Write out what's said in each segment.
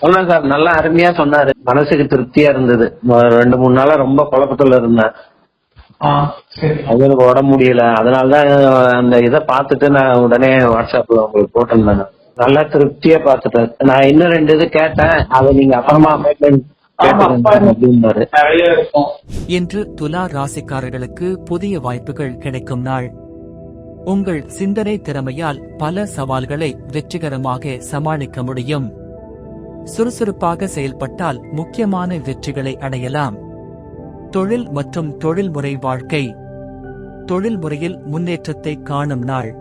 சொன்னேன் சார். நல்லா அருமையா சொன்னாரு. மனசுக்கு திருப்தியா இருந்தது. ரெண்டு மூணு நாளா ரொம்ப குழப்பத்துல இருந்தேன். ஆ சரி. அவங்களுக்கு உடம்பு முடியல. அதனாலதான் அந்த இதை பார்த்துட்டு நான் உடனே வாட்ஸ்அப்ல உங்களுக்கு போட்டிருந்தேன் நல்லா திருப்தியா பார்த்துட்டேன். நான் இன்னும் ரெண்டு இது கேட்டேன். அதை நீங்க அப்புறமா அப்பாயின்மெண்ட் ஆமா, இன்று துலா ராசிக்காரர்களுக்கு புதிய வாய்ப்புகள் கிடைக்கும் நாள். உங்கள் சிந்தனை திறமையால் பல சவால்களை வெற்றிகரமாக சமாளிக்க முடியும். சுறுசுறுப்பாக செயல்பட்டால் முக்கியமான வெற்றிகளை அடையலாம். தொழில் மற்றும் தொழில்முறை வாழ்க்கை. தொழில்முறையில் முன்னேற்றத்தை காணும் நாள்.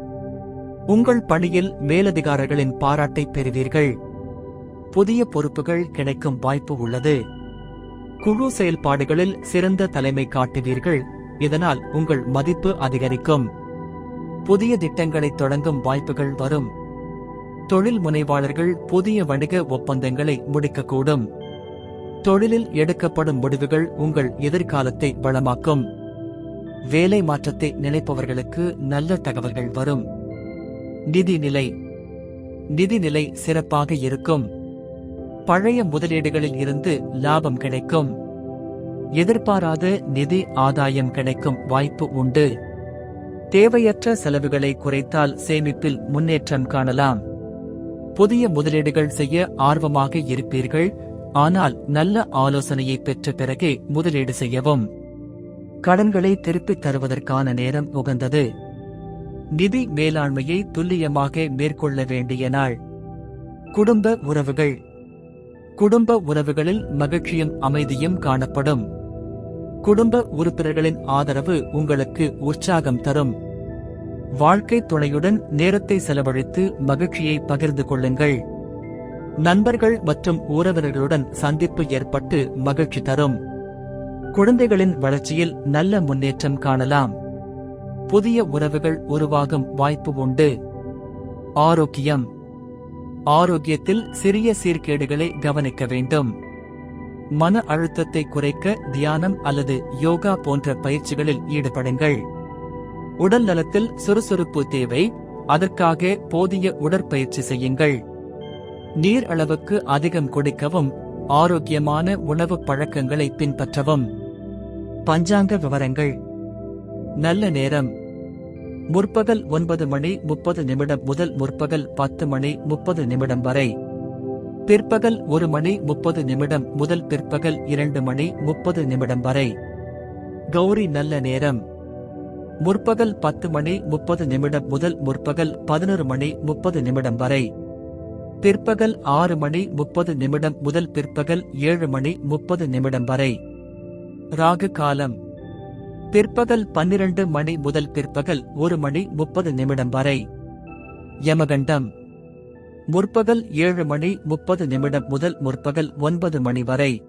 உங்கள் பணியில் மேலதிகாரிகளின் பாராட்டை பெறுவீர்கள். புதிய பொறுப்புகள் கிடைக்கும் வாய்ப்பு உள்ளது. குழு செயல்பாடுகளில் சிறந்த தலைமை காட்டுவீர்கள். இதனால் உங்கள் மதிப்பு அதிகரிக்கும். புதிய திட்டங்களை தொடங்கும் வாய்ப்புகள் வரும். தொழில் முனைவாளர்கள் புதிய வணிக ஒப்பந்தங்களை முடிக்கக்கூடும். தொழிலில் எடுக்கப்படும் முடிவுகள் உங்கள் எதிர்காலத்தை வளமாக்கும். வேலை மாற்றத்தை நினைப்பவர்களுக்கு நல்ல தகவல்கள் வரும். நிதி நிலை. நிதி நிலை சிறப்பாக இருக்கும். பழைய முதலீடுகளில் இருந்து லாபம் கிடைக்கும். எதிர்பாராத நிதி ஆதாயம் கிடைக்கும் வாய்ப்பு உண்டு. தேவையற்ற செலவுகளை குறைத்தால் சேமிப்பில் முன்னேற்றம் காணலாம். புதிய முதலீடுகள் செய்ய ஆர்வமாக இருப்பீர்கள். ஆனால் நல்ல ஆலோசனையை பெற்ற பிறகே முதலீடு செய்யவும். கடன்களை திருப்பித் தருவதற்கான நேரம் உகந்தது. நிதி மேலாண்மையை துல்லியமாக மேற்கொள்ள வேண்டிய நாள். குடும்ப உறவுகள். குடும்ப உறவுகளில் மகிழ்ச்சியும் அமைதியும் காணப்படும். குடும்ப உறுப்பினர்களின் ஆதரவு உங்களுக்கு உற்சாகம் தரும். வாழ்க்கை துணையுடன் நேரத்தை செலவழித்து மகிழ்ச்சியை பகிர்ந்து கொள்ளுங்கள். நண்பர்கள் மற்றும் உறவினர்களுடன் சந்திப்பு ஏற்பட்டு மகிழ்ச்சி தரும். குழந்தைகளின் வளர்ச்சியில் நல்ல முன்னேற்றம் காணலாம். புதிய உறவுகள் உருவாகும் வாய்ப்பு உண்டு. ஆரோக்கியம். ஆரோக்கியத்தில் சிறிய சீர்கேடுகளை கவனிக்க வேண்டும். மன அழுத்தத்தை குறைக்க தியானம் அல்லது யோகா போன்ற பயிற்சிகளில் ஈடுபடுங்கள். உடல் நலத்தில் சுறுசுறுப்பு தேவை. அதற்காக போதிய உடற்பயிற்சி செய்யுங்கள். நீர் அளவுக்கு அதிகம் குடிக்கவும் ஆரோக்கியமான உணவு பழக்கங்களை பின்பற்றவும். பஞ்சாங்க விவரங்கள். நல்ல நேரம். முற்பகல் ஒன்பது மணி முப்பது நிமிடம் முதல் முற்பகல் பத்து மணி முப்பது நிமிடம் வரை. பிற்பகல் ஒரு மணி முப்பது நிமிடம் முதல் பிற்பகல் இரண்டு மணி முப்பது நிமிடம் வரை. கௌரி நல்ல நேரம். முற்பகல் பத்து மணி முப்பது நிமிடம் முதல் முற்பகல் பதினொரு மணி முப்பது நிமிடம் வரை. பிற்பகல் ஆறு மணி முப்பது நிமிடம் முதல் பிற்பகல் ஏழு மணி முப்பது நிமிடம் வரை. ராகு காலம். பிற்பகல் பன்னிரண்டு மணி முதல் பிற்பகல் ஒரு மணி முப்பது நிமிடம் வரை. யமகண்டம். முற்பகல் ஏழு மணி முப்பது நிமிடம் முதல் முற்பகல் ஒன்பது மணி வரை.